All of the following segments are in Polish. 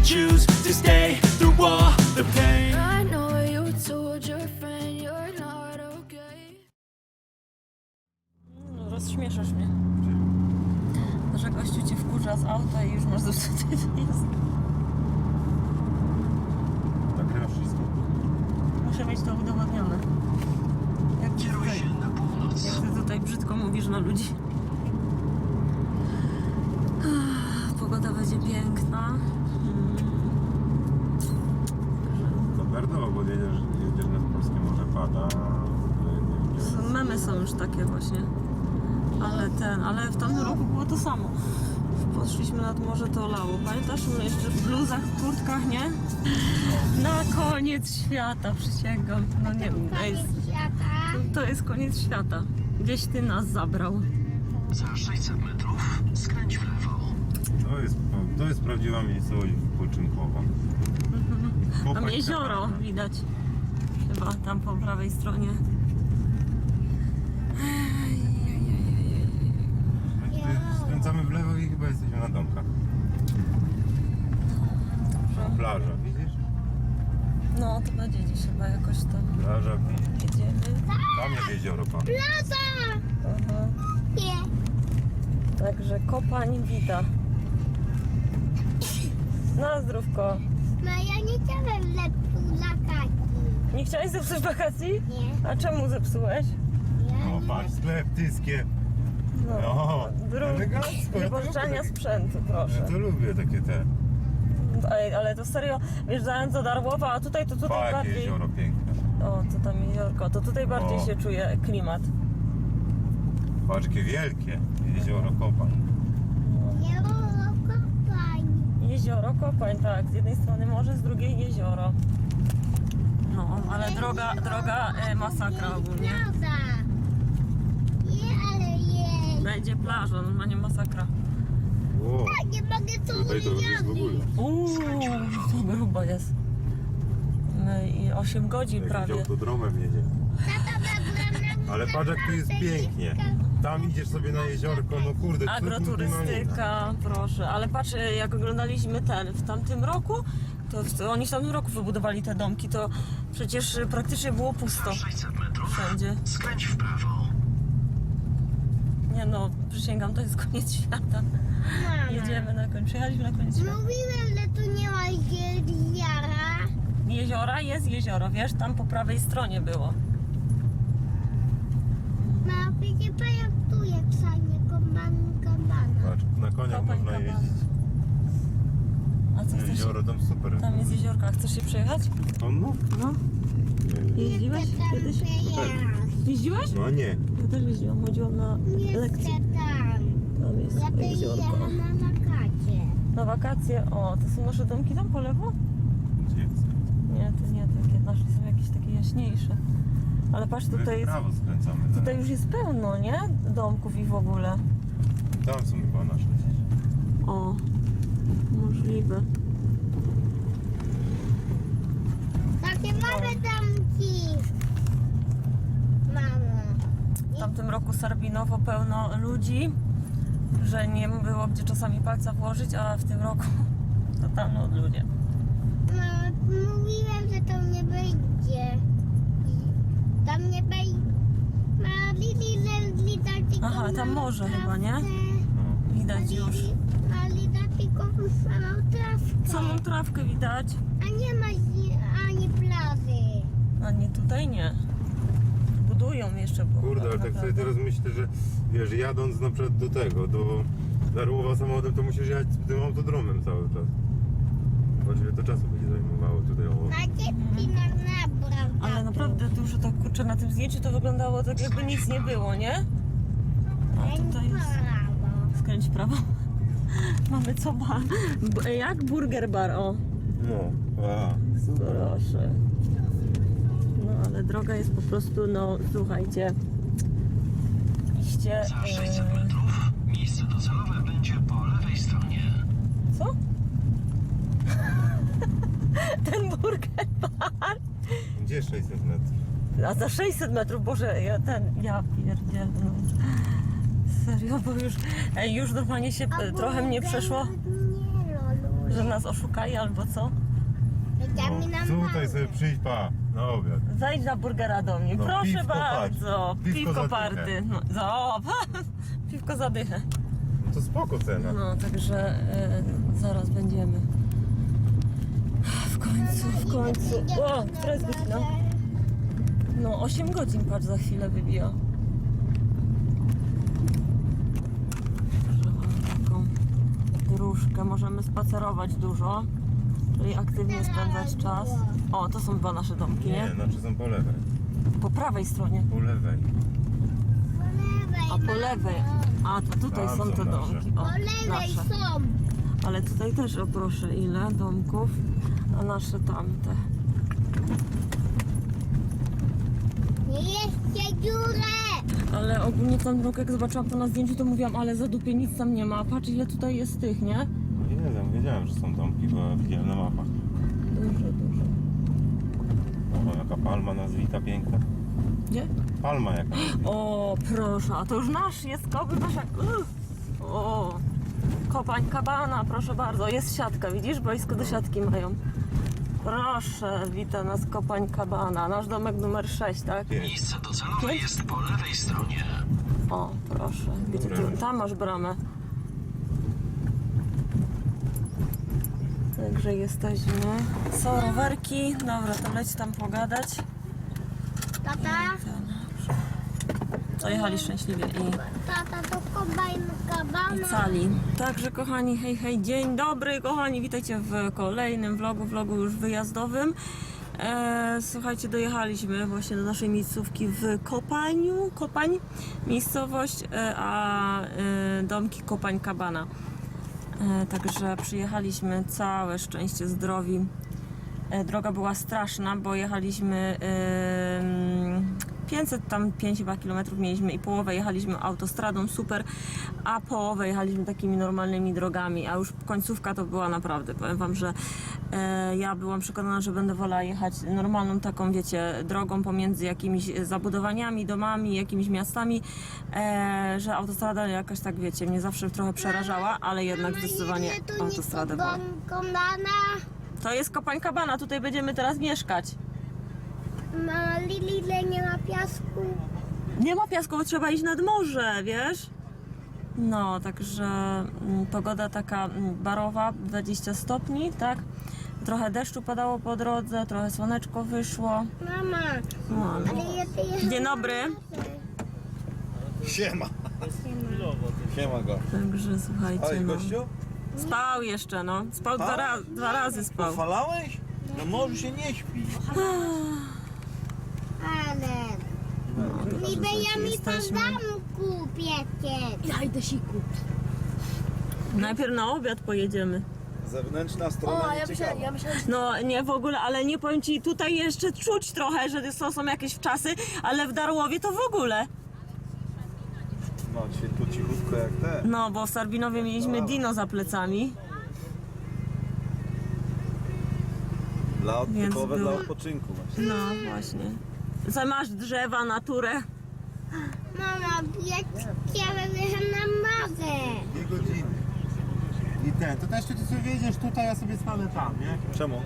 will choose to stay through all the pain I know you told your friend you're not okay. No, rozśmieszasz mnie. Że gościu cię wkurza z auta i już masz zepsuty jest. Nagrywa wszystko. Muszę mieć to udowodnione. Jak ty tutaj, jak ty tutaj brzydko mówisz na ludzi. Pogoda będzie piękna. Mm, Berdowo, bo jedziesz, jedziesz nad Polskie Morze pada. Są- Memy są już takie właśnie. Ale ten, ale w tamtym roku było to samo. Poszliśmy nad morze, to lało. Pamiętasz? My jeszcze w bluzach, w kurtkach, nie? Na koniec świata, przysięgam. No nie wiem, to jest, to jest koniec świata. Gdzieś ty nas zabrał. Za 600 metrów skręć w lewo. To jest, to jest prawdziwa miejscowość wypoczynkowa. Tam jezioro widać. Chyba tam po prawej stronie. Skręcamy w lewo i chyba jesteśmy na domkach. Plaża, widzisz? No to będzie dziś chyba jakoś tam Plaża, jedziemy. tam jest jezioro, pan. Aha. Także Kopań wita. Na zdrówko. No ja nie chciałem lepszą lakacji. Nie chciałeś zepsuć wakacji? Nie. A czemu zepsułeś? Ja O, patrz, sklep, tyskie. No. O, elegancko, ja to lubię. sprzętu, Ja proszę. to lubię takie te. Ej, ale to serio, wjeżdżając do Darłowa, a tutaj to Pa, tutaj jakie bardziej... jezioro piękne. O, to tam jeziorko, to tutaj bardziej O. się czuje klimat. Patrz, jakie wielkie jezioro Kopań. nie kopanie. Jezioro Kopań, tak. Z jednej strony morze, z drugiej jezioro. No, ale droga, droga e, masakra ogólnie. Plaza. Nie, ale jest. Będzie plaża, normalnie masakra. Wow. Nie mogę tu Tutaj to jest w ogóle. Uuu, to grubo jest. No i 8 godzin Jakimś prawie. autodromem jedzie. Ale patrz jak tu jest pięknie. Tam idziesz sobie na jeziorko, no kurde, cud Agroturystyka, proszę. Ale patrz, e, jak oglądaliśmy ten w tamtym roku, to w, oni w tamtym roku wybudowali te domki, to przecież praktycznie było pusto Za 600 metrów wszędzie. skręć w prawo. Nie no, przysięgam, to jest koniec świata. Jedziemy na koniec, przyjechaliśmy na koniec świata. Mówiłem, że tu nie ma jeziora. Jeziora jest jezioro, wiesz, tam po prawej stronie było. Ma przecież tu jak sanie koman kabana. Patrz, na koniach Kopań, można jeździć. A co chcesz? Jezioro tam super. Tam jest jeziorko, a chcesz się przejechać? O, no. No. Jeździłeś kiedyś? Jeździłeś? No nie. Ja też jeździłam, chodziłam na Nie lekcje. chcę tam. Tam jest Ja to jeziorko. jechałam na wakacie. Na wakacje, o, to są nasze domki tam po lewo? Gdzie jest? Nie, to nie, takie nasze są jakieś takie jaśniejsze. Ale patrz, tutaj w jest, prawo skręcamy. tutaj teraz. już jest pełno, nie? Domków i w ogóle. Tam są chyba nasze. O, możliwe. Takie małe domki. Mamo. tamtym roku Sarbinowo pełno ludzi, że nie było gdzie czasami palca włożyć, a w tym roku totalno od ludzie. No, mówiłem, że tam nie będzie. Tam nie będzie. Ma Lili widać tylko Aha, tam morze chyba, nie? Widać już. Ma Lila tylko samą trawkę. Samą trawkę widać, A nie ma zi- ani plaży. a nie tutaj nie. Budują jeszcze, bo Kurde, ale tak sobie teraz myślę, że wiesz, jadąc na przykład do tego, do Darłowa samochodem, to musisz jechać tym autodromem cały czas. Właściwie to czasu będzie zajmowało tutaj o... Na dzieci na. Ale naprawdę dużo tak kurczę na tym zdjęciu to wyglądało tak jakby nic nie było, nie? A tutaj jest... Skręć w prawo. Mamy co bar? B- Jak burger bar, o. No, a, Proszę. No ale droga jest po prostu, no słuchajcie. Iście. Za 600 e, metrów miejsce docelowe będzie po lewej stronie. co? Ten burger bar. Gdzie 600 metrów? A za 600 metrów, Boże, ja ten, ja pierdzielę. no. Serio, bo już, ej, już normalnie się e, trochę mnie przeszło, Nie, Lolu. że nas oszukali albo co. Witamina No, tutaj sobie przyjdź, pa, na obiad. Zajdź na burgera do mnie, No, proszę piwko, bardzo. Piwko Piwko za party. dychę. No, za, piwko za dychę. No to spoko cena. No, także e, zaraz będziemy. W końcu. O, która jest godzina? No, 8 godzin, patrz, za chwilę wybija. Taką dróżkę, możemy spacerować dużo, czyli aktywnie spędzać czas. O, to są chyba nasze domki, Nie, nie? znaczy są po lewej. Po prawej stronie. Po lewej. Po lewej. A po lewej. A, to tutaj Tam są są te nasze. domki. O, Po lewej nasze. są. Ale tutaj też, o proszę, ile domków, a nasze tamte. Nie jeszcze dziurę. Ale ogólnie tam drogę, jak zobaczyłam to na zdjęciu, to mówiłam, ale za dupie nic tam nie ma. Patrz ile tutaj jest tych, nie? Nie wiem, wiedziałem, że są domki, bo widziałem na mapach. Dużo, dużo. O, jaka palma nazwita piękna. Gdzie? Palma jaka. O, proszę, a to już nasz jest koby, nasz jak... Uff. O, kopań kabana, proszę bardzo. Jest siatka, widzisz? Boisko do siatki mają. Proszę, wita nas kopań kabana. Nasz domek numer 6, tak? Miejsce docelowe jest po lewej stronie. O, proszę. Gdzie ty, tam masz bramę. Także jesteśmy. Są rowerki. Dobra, to leć tam pogadać. Tata, Dojechali szczęśliwie i, tata to i cali. Także kochani, hej, hej, dzień dobry kochani, witajcie w kolejnym vlogu, vlogu już wyjazdowym. E, słuchajcie, dojechaliśmy właśnie do naszej miejscówki w Kopaniu, Kopań, miejscowość, e, a e, domki Kopań Kabana. E, Także przyjechaliśmy całe szczęście zdrowi. E, Droga była straszna, bo jechaliśmy ym, 500 tam 5 chyba kilometrów mieliśmy i połowę jechaliśmy autostradą super, a połowę jechaliśmy takimi normalnymi drogami, a już końcówka to była naprawdę, powiem wam, że e, ja byłam przekonana, że będę wolała jechać normalną taką, wiecie, drogą pomiędzy jakimiś zabudowaniami, domami, jakimiś miastami, e, że autostrada jakaś tak, wiecie, mnie zawsze trochę przerażała, ale jednak zdecydowanie była. kombajn kabana? To jest Kopań Kabana, tutaj będziemy teraz mieszkać. Ma Lili, ile nie ma piasku. Nie ma piasku, bo trzeba iść nad morze, wiesz? No, także mm, pogoda taka mm, barowa, 20 stopni, tak? Trochę deszczu padało po drodze, trochę słoneczko wyszło. Mama, No, ale... ale ja ty jechałam Dzień dobry. Siema. Siema go. Także słuchajcie, Oj, no. gościu? Spał jeszcze, no. Spał dwa, ra dwa razy spał. Falałeś? No może się nie śpi. Ale... Niby ja mi pan jesteśmy. zamku piecie. Ja idę siku. Najpierw na obiad pojedziemy. Zewnętrzna strona o, ja myślałem, ja No nie w ogóle, ale nie powiem ci, tutaj jeszcze czuć trochę, że są, są jakieś wczasy, ale w Darłowie to w ogóle. No dzisiaj tu cichutko jak te. No, bo w Sarbinowie mieliśmy dino za plecami. Dla Więc było- dla odpoczynku właśnie. No, właśnie. Za masz drzewa, naturę. Mama, ja chciałem jechać na morze. Dwie godziny. I ten, to też ty sobie wiedziesz tutaj, ja sobie stanę tam, nie? Czemu?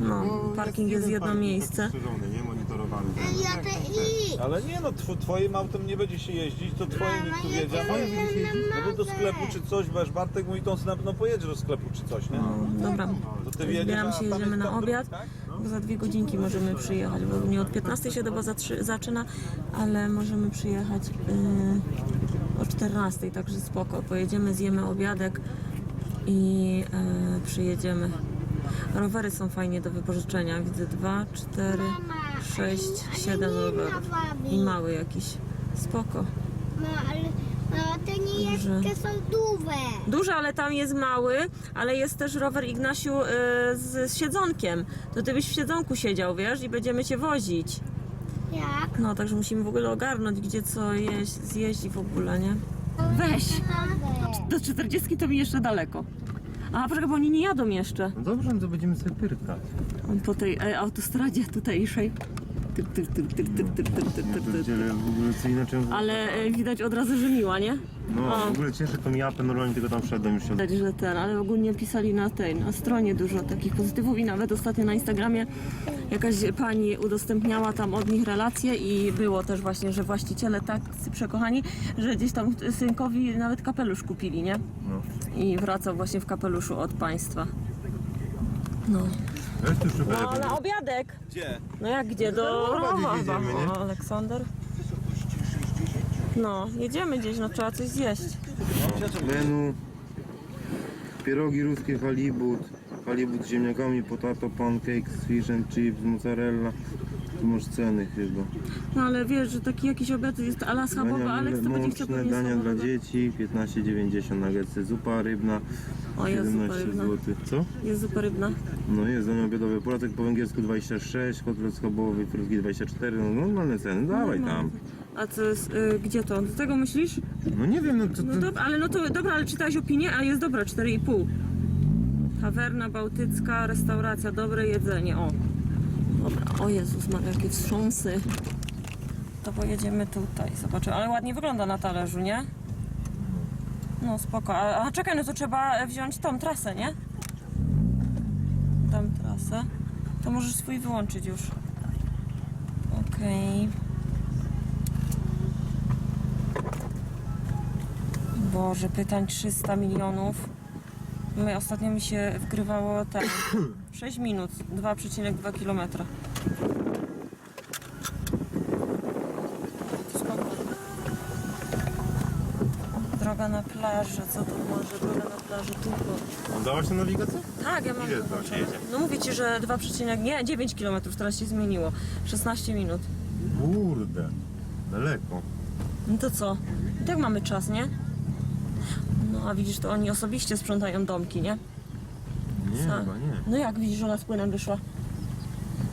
No, Bo parking jest jeden jedno parking miejsce. rozszerzony, nie monitorowany. Ja chcę iść. Ale nie no, tw twoim autem nie będzie się jeździć, to twoim Mama, nikt tu ja chcę jechać No na to do sklepu czy coś, wiesz, Bartek mówi, to on na pewno pojedzie do sklepu czy coś, nie? Dobra. To ty a się, tam jedziemy jest na tam obiad, dróg, tak? Bo za dwie godzinki możemy przyjechać, bo nie od 15 się doba zaczyna, ale możemy przyjechać yy, o 14, także spoko. Pojedziemy, zjemy obiadek i yy, przyjedziemy. Rowery są fajnie do wypożyczenia. Widzę 2, 4, 6, 7 rowerów. I mały jakiś. Spoko. No, ale no, to nie jest, Dobrze. to są duże. Duży, ale tam jest mały, ale jest też rower Ignasiu y, z, z siedzonkiem. To ty byś w siedzonku siedział, wiesz, i będziemy cię wozić. Jak? No, także musimy w ogóle ogarnąć, gdzie co jeść, zjeść i w ogóle, nie? Weź! Do 40 to mi jeszcze daleko. A, poczekaj, bo oni nie jadą jeszcze. No dobrze, no to będziemy sobie pyrkać. Po tej e, autostradzie tutejszej. Pierdziele, w ogóle co inaczej... Ale e, widać od razu, że miła, nie? No, O. w ogóle cieszę tą japę, normalnie tylko tam wszedłem już się... Widać, że ten, ale ogólnie pisali na tej, na stronie dużo takich pozytywów i nawet ostatnio na Instagramie jakaś pani udostępniała tam od nich relacje i było też właśnie, że właściciele tak przekochani, że gdzieś tam synkowi nawet kapelusz kupili, nie? No. I wracał właśnie w kapeluszu od państwa. No. Weź tu szukaj. No, na obiadek! Gdzie? No jak gdzie? Do Do Rowa chyba. jedziemy, nie? O, Aleksander. No, jedziemy gdzieś, no trzeba coś zjeść. Menu, pierogi ruskie halibut, halibut z ziemniakami, potato, pancakes, fish and chips, mozzarella. Tu masz ceny chyba. No ale wiesz, że taki jakiś obiad jest ala schabowy, Dania Aleks to będzie chciał mączne, pewnie dania dla dzieci, 15,90 nuggetsy, zupa rybna, O, jest zupa 17 rybna. zł. Co? Jest zupa rybna. No jest dania obiadowe, Polaczek po węgiersku 26, kotlet schabowy, frytki 24, no normalne ceny, dawaj tam. A co jest, y, gdzie to? Do tego myślisz? No nie wiem, no to... No to... dobra, ale no to dobra, ale czytałeś opinię, a jest dobra, 4,5. Tawerna bałtycka, restauracja, dobre jedzenie, o. Dobra, o Jezus, ma jakie wstrząsy. To pojedziemy tutaj, zobaczymy. Ale ładnie wygląda na talerzu, nie? No spoko. A, a czekaj, no to trzeba wziąć tą trasę, nie? Tą trasę. To możesz swój wyłączyć już. Okej. Boże, pytań 300 milionów. My ostatnio mi się wgrywało tak 6 minut, 2,2 km. Plażę, co to może? Droga na plażę, tu. Dałaś na nawigację? Tak, ja mam. Ile to się jedzie? No mówię ci, że 2, nie, 9 km, teraz się zmieniło. 16 minut. Kurde, daleko. No to co? I tak mamy czas, nie? No a widzisz, to oni osobiście sprzątają domki, nie? Nie, chyba nie. No jak widzisz, ona z płynem wyszła?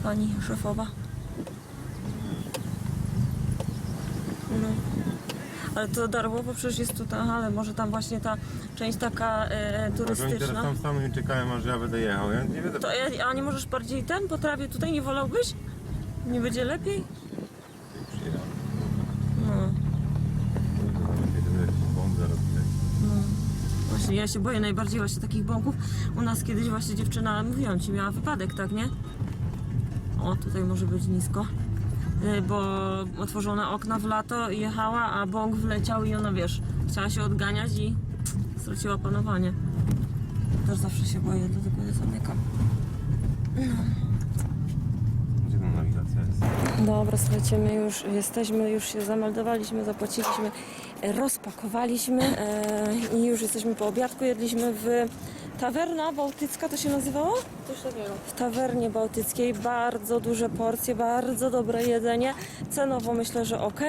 Pani szefowa. No. Ale to darmowo przecież jest tutaj, aha, ale może tam właśnie ta część taka e, Tak, oni teraz turystyczna. tam staną i czekają, aż ja będę jechał. Ja nie będę To, e, a nie możesz bardziej ten po trawie tutaj nie wolałbyś? Nie będzie lepiej? przyjechał. No. Bomb zaraz widać. Właśnie ja się boję najbardziej właśnie takich bąków. U nas kiedyś właśnie dziewczyna, mówiłam ci, miała wypadek, tak, nie? O, tutaj może być nisko. Y, Bo otworzone okna w lato jechała, a bąk wleciał i ona, wiesz, chciała się odganiać i straciła panowanie. Też zawsze się boję, dlatego nie zamykam. Gdzie ta nawigacja jest? Dobra, słuchajcie, my już jesteśmy, już się zameldowaliśmy, zapłaciliśmy, rozpakowaliśmy e, i już jesteśmy po obiadku. Jedliśmy w Tawerna Bałtycka, to się nazywało? Coś takiego. W Tawernie Bałtyckiej bardzo duże porcje, bardzo dobre jedzenie. Cenowo myślę, że ok.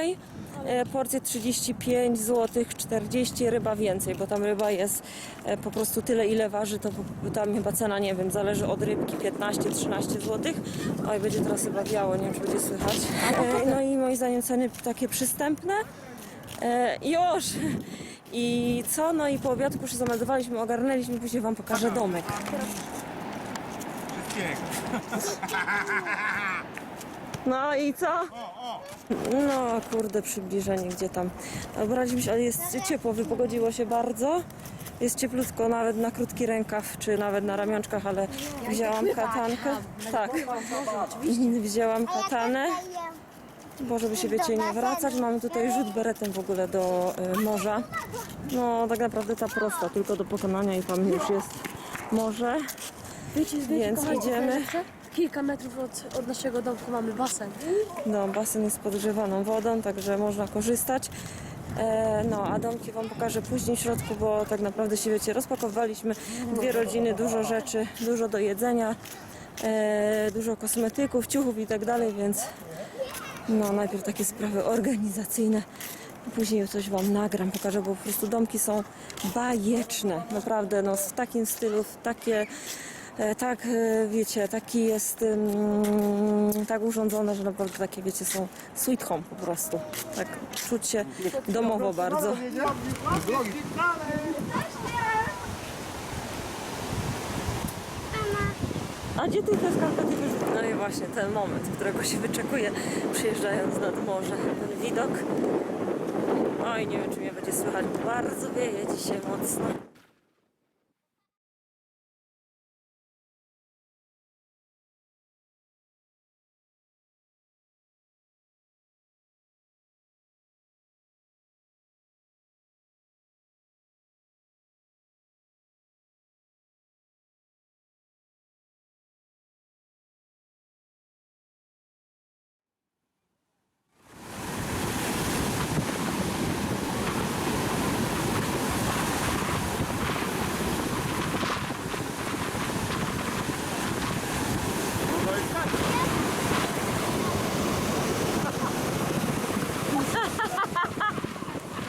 E, Porcje 35 zł, 40 ryba więcej, bo tam ryba jest e, po prostu tyle, ile waży, to tam chyba cena, nie wiem, zależy od rybki 15-13 zł. Oj, będzie teraz chyba biało, nie wiem, czy będzie słychać. E, No i moim zdaniem ceny takie przystępne. Już! I co? No i po obiadku się zameldowaliśmy, ogarnęliśmy, później wam pokażę domek. No i co? No kurde, przybliżenie gdzie tam. Braliśmy się, ale jest ciepło, wypogodziło się bardzo. Jest cieplutko nawet na krótki rękaw, czy nawet na ramionczkach, ale wzięłam katankę. Tak, wzięłam katanę, bo żeby się wiecie nie wracać. Mamy tutaj rzut beretem w ogóle do y, morza. No tak naprawdę ta prosta, tylko do pokonania i tam już jest morze. Wiecie, wiecie Więc kochani, idziemy. Kilka metrów od, od naszego domku mamy basen. No, basen jest podgrzewaną wodą, także można korzystać. E, no, a domki Wam pokażę później w środku, bo tak naprawdę się wiecie, rozpakowaliśmy dwie rodziny, dużo rzeczy, dużo do jedzenia, e, dużo kosmetyków, ciuchów i tak dalej, więc no, najpierw takie sprawy organizacyjne, później coś Wam nagram, pokażę, bo po prostu domki są bajeczne, naprawdę, no, w takim stylu, w takie E, Tak, e, wiecie, taki jest mm, tak urządzone, że naprawdę takie, wiecie, są sweet home po prostu. Tak, czuć się domowo bardzo. A gdzie ty te skarpety wyrzuciłeś? No i właśnie ten moment, którego się wyczekuje, przyjeżdżając nad morze. Ten widok. Oj, nie wiem, czy mnie będzie słychać. Bardzo wieje dzisiaj mocno.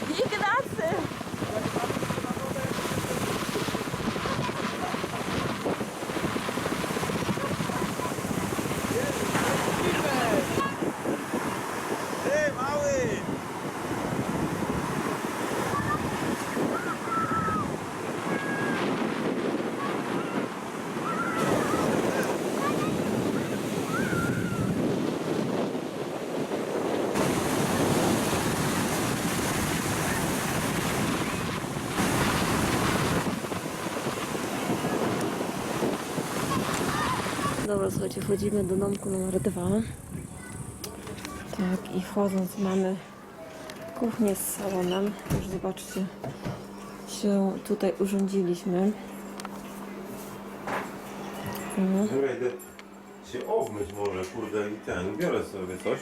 Ignacy! Ty, mały! Dobra, słuchajcie, wchodzimy do domku numer dwa. Tak, i wchodząc mamy kuchnię z salonem. Już zobaczcie, się tutaj urządziliśmy. No. Dobra, idę się obmyć może, kurde, i ten, biorę sobie coś.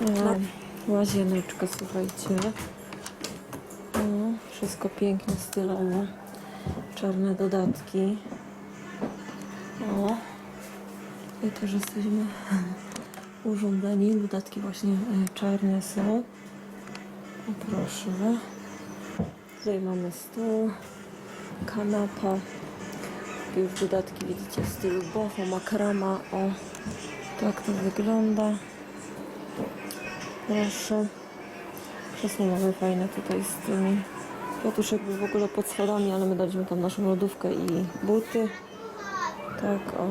E, Łazieneczka, słuchajcie. No, wszystko pięknie, stylowo. Czarne dodatki. O. I też jesteśmy urządzeni. Dodatki właśnie e, czarne są. O, proszę. Tutaj mamy stół, kanapa. Takie już dodatki widzicie w stylu boho, makrama. O, tak to wygląda. Proszę. Krzesło mamy fajne tutaj z tymi. Piotruszek był w ogóle pod schodami, ale my daliśmy tam naszą lodówkę i buty. Tak, o,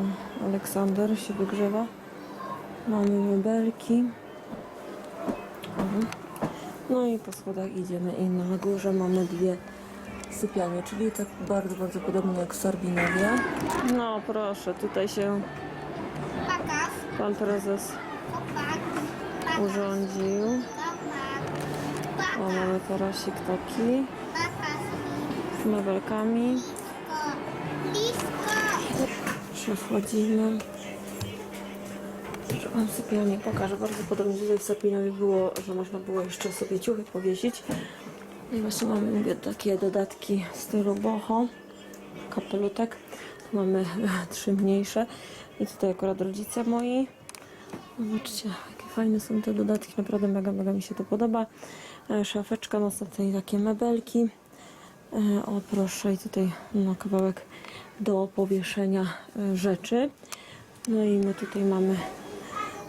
Aleksander się wygrzewa. Mamy mebelki. Mhm. No i po schodach idziemy i na górze mamy dwie sypialnie, czyli tak bardzo, bardzo podobnie jak w Sarbinowie. No proszę, tutaj się pan prezes urządził. O, mamy tarasik taki mebelkami. Przechodzimy. Wam sypialnię pokażę. Bardzo podobnie tutaj w Sapinowie było, że można było jeszcze sobie ciuchy powiesić. I właśnie mamy mówię, takie dodatki w stylu boho. Kapelutek. Tu mamy trzy mniejsze. I tutaj akurat rodzice moi. Zobaczcie, jakie fajne są te dodatki. Naprawdę mega, mega mi się to podoba. E, Szafeczka, następnie takie mebelki. E, O proszę, i tutaj no, kawałek do powieszenia e, rzeczy. No i my tutaj mamy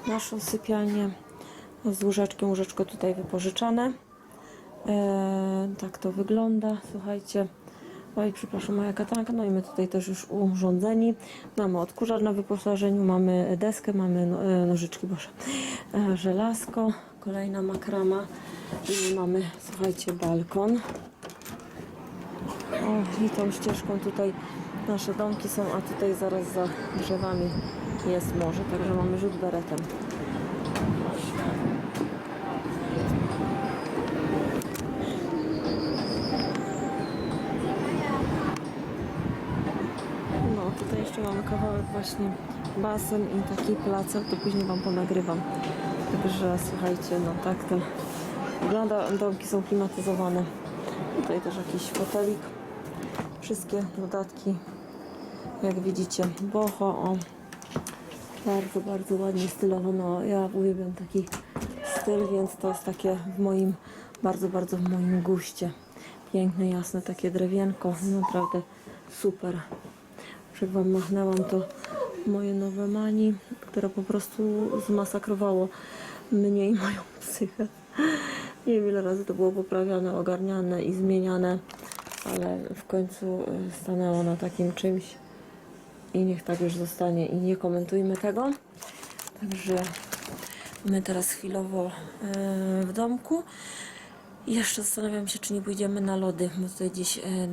naszą sypialnię z łóżeczkiem. Łóżeczko tutaj wypożyczane. E, tak to wygląda. Słuchajcie, Oj, przepraszam, moja katanka. No i my tutaj też już urządzeni. Mamy odkurzacz na wyposażeniu, mamy deskę, mamy no, e, nożyczki, boże, e, żelazko, kolejna makrama i mamy, słuchajcie, balkon. O, i tą ścieżką tutaj nasze domki są, a tutaj zaraz za drzewami jest morze, także mamy rzut beretem. No, tutaj jeszcze mamy kawałek właśnie basen i taki placek, to później Wam ponagrywam. Także słuchajcie, no tak to wygląda. Domki są klimatyzowane. Tutaj też jakiś fotelik. Wszystkie dodatki, jak widzicie, boho, o. Bardzo, bardzo ładnie stylowo. No, ja uwielbiam taki styl, więc to jest takie w moim, bardzo, bardzo w moim guście. Piękne, jasne, takie drewienko. Naprawdę super. Jak Wam machnęłam, to moje nowe mani, które po prostu zmasakrowało mnie i moją psychę. Nie wiem ile razy to było poprawiane, ogarniane i zmieniane, ale w końcu y, stanęło na takim czymś i niech tak już zostanie i nie komentujmy tego. Także my teraz chwilowo y, w domku. Jeszcze zastanawiam się, czy nie pójdziemy na lody, bo tutaj gdzieś e,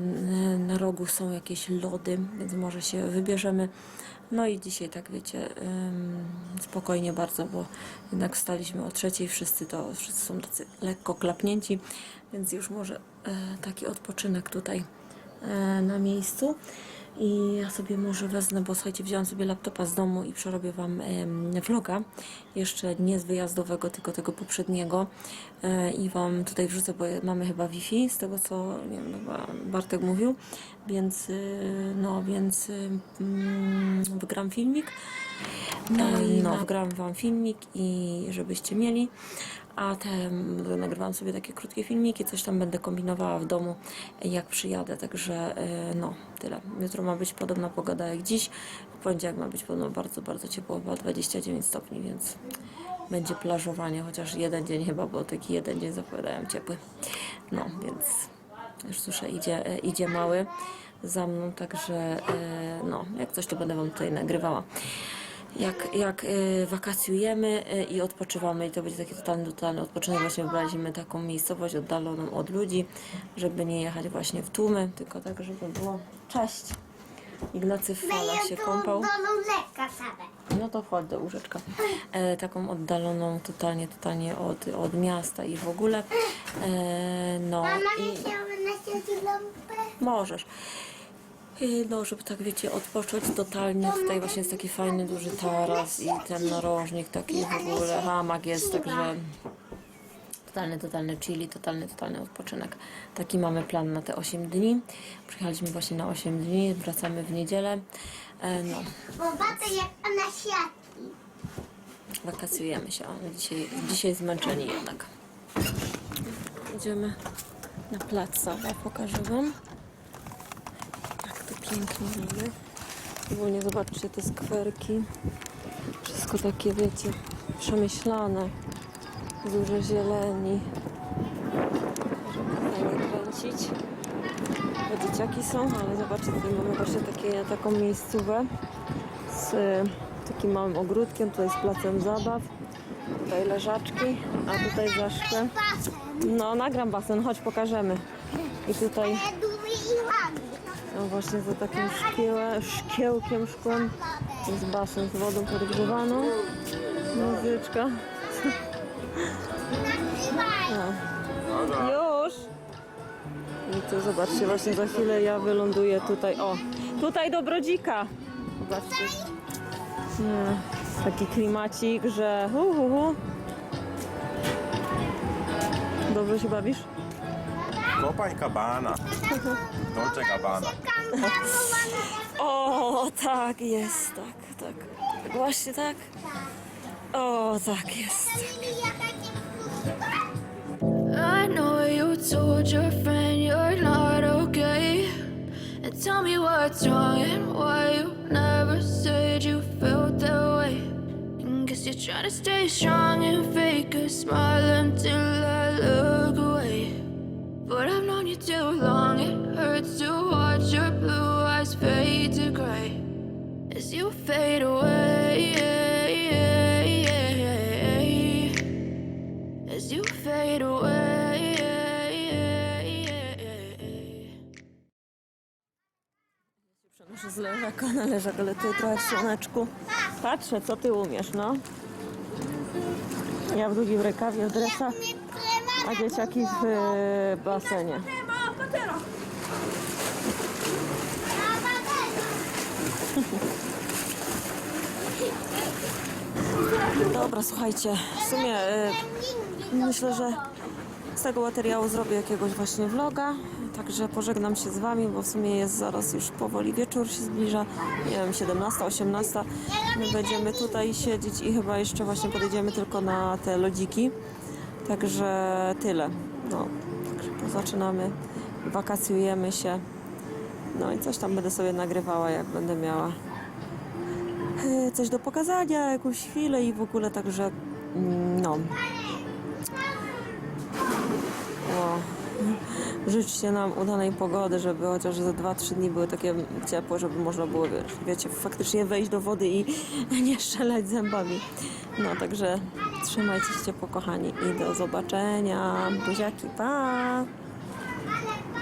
na rogu są jakieś lody, więc może się wybierzemy. No i dzisiaj, tak wiecie, spokojnie bardzo, bo jednak wstaliśmy o trzeciej, wszyscy to, wszyscy są tacy lekko klapnięci, więc już może e, taki odpoczynek tutaj e, na miejscu. I ja sobie może wezmę, bo słuchajcie, wziąłam sobie laptopa z domu i przerobię Wam vloga. Jeszcze nie z wyjazdowego, tylko tego poprzedniego. E, I Wam tutaj wrzucę, bo mamy chyba Wi-Fi, z tego co nie wiem, chyba Bartek mówił. Więc, y, no, więc y, mm, wygram filmik. No, i no, wgram Wam filmik i żebyście mieli. A te mm, nagrywam sobie takie krótkie filmiki, coś tam będę kombinowała w domu, jak przyjadę. Także y, no, tyle. Jutro ma być podobna pogoda jak dziś. W poniedziałek ma być podobno bardzo, bardzo ciepło, chyba 29 stopni, więc będzie plażowanie, chociaż jeden dzień chyba, bo taki jeden dzień zapowiadają ciepły. No, więc już słyszę, idzie, e, idzie mały za mną, także e, no, jak coś to będę Wam tutaj nagrywała. Jak, jak e, wakacjujemy e, i odpoczywamy i to będzie taki totalny, totalny odpoczynek. Właśnie wybraliśmy taką miejscowość oddaloną od ludzi, żeby nie jechać właśnie w tłumy, tylko tak, żeby było... Cześć! Ignacy w falach się kąpał. No to chodź do łóżeczka. E, taką oddaloną totalnie, totalnie od, od miasta i w ogóle. E, no Mama i nie chciała na siebie lampę. możesz. I no, żeby tak wiecie, odpocząć totalnie. Tutaj właśnie jest taki fajny, duży taras i ten narożnik taki w ogóle, hamak jest, także totalny, totalny chilli, totalny, totalny odpoczynek. Taki mamy plan na te 8 dni. Przyjechaliśmy właśnie na 8 dni, wracamy w niedzielę. E, no, Zobaczcie jak ona siatki. wakacjujemy się, dzisiaj, dzisiaj zmęczeni jednak. Idziemy na plac Zabaw, pokażę Wam. Pięknie mamy. Ogólnie zobaczcie te skwerki. Wszystko takie, wiecie, przemyślane. Dużo zieleni. Fajnie kręcić. Bo dzieciaki są, ale zobaczcie, tutaj mamy właśnie takie, taką miejscówę z takim małym ogródkiem, tutaj z placem zabaw, tutaj leżaczki, a tutaj za szkłem. No, nagram basen, chodź pokażemy. I tutaj no właśnie za takim szkiełe, szkiełkiem szkłem jest basen z wodą podgrzewaną. Muzyczka. No. Już! I tu zobaczcie, właśnie za chwilę ja wyląduję tutaj. O, tutaj do Brodzika. Zobaczcie. Nie, taki klimacik, że hu, hu, hu. Dobrze się bawisz? Copacabana. Dolce Gabbana. O, tak jest, tak, tak. Tak, Właśnie tak. O, tak jest. I know you told your friend you're not okay. And tell me what's wrong and why you never said you felt that way. And guess you're trying to stay strong and fake a smile until I look away. But I've known you too long, it hurts to watch your blue eyes fade to gray as you fade away. As you fade away. Przenoszę z leżaka na leżak, ale ty trochę w słoneczku. Patrzę, co ty umiesz, no. Ja w długim rękawie, w dresach, a dzieciaki w e, basenie. Matera! Dobra, słuchajcie, w sumie e, myślę, że z tego materiału zrobię jakiegoś właśnie vloga, także pożegnam się z Wami, bo w sumie jest zaraz już powoli wieczór się zbliża, nie wiem, 17, 18. My będziemy tutaj siedzieć i chyba jeszcze właśnie podejdziemy tylko na te lodziki, także tyle. No, także zaczynamy, wakacjujemy się, no i coś tam będę sobie nagrywała, jak będę miała e, coś do pokazania, jakąś chwilę i w ogóle także, mm, no, o, życzcie nam udanej pogody, żeby chociaż za 2-3 dni były takie ciepłe, żeby można było, wiecie, faktycznie wejść do wody i nie strzelać zębami. No, także trzymajcie się ciepło, kochani i do zobaczenia. Buziaki, pa!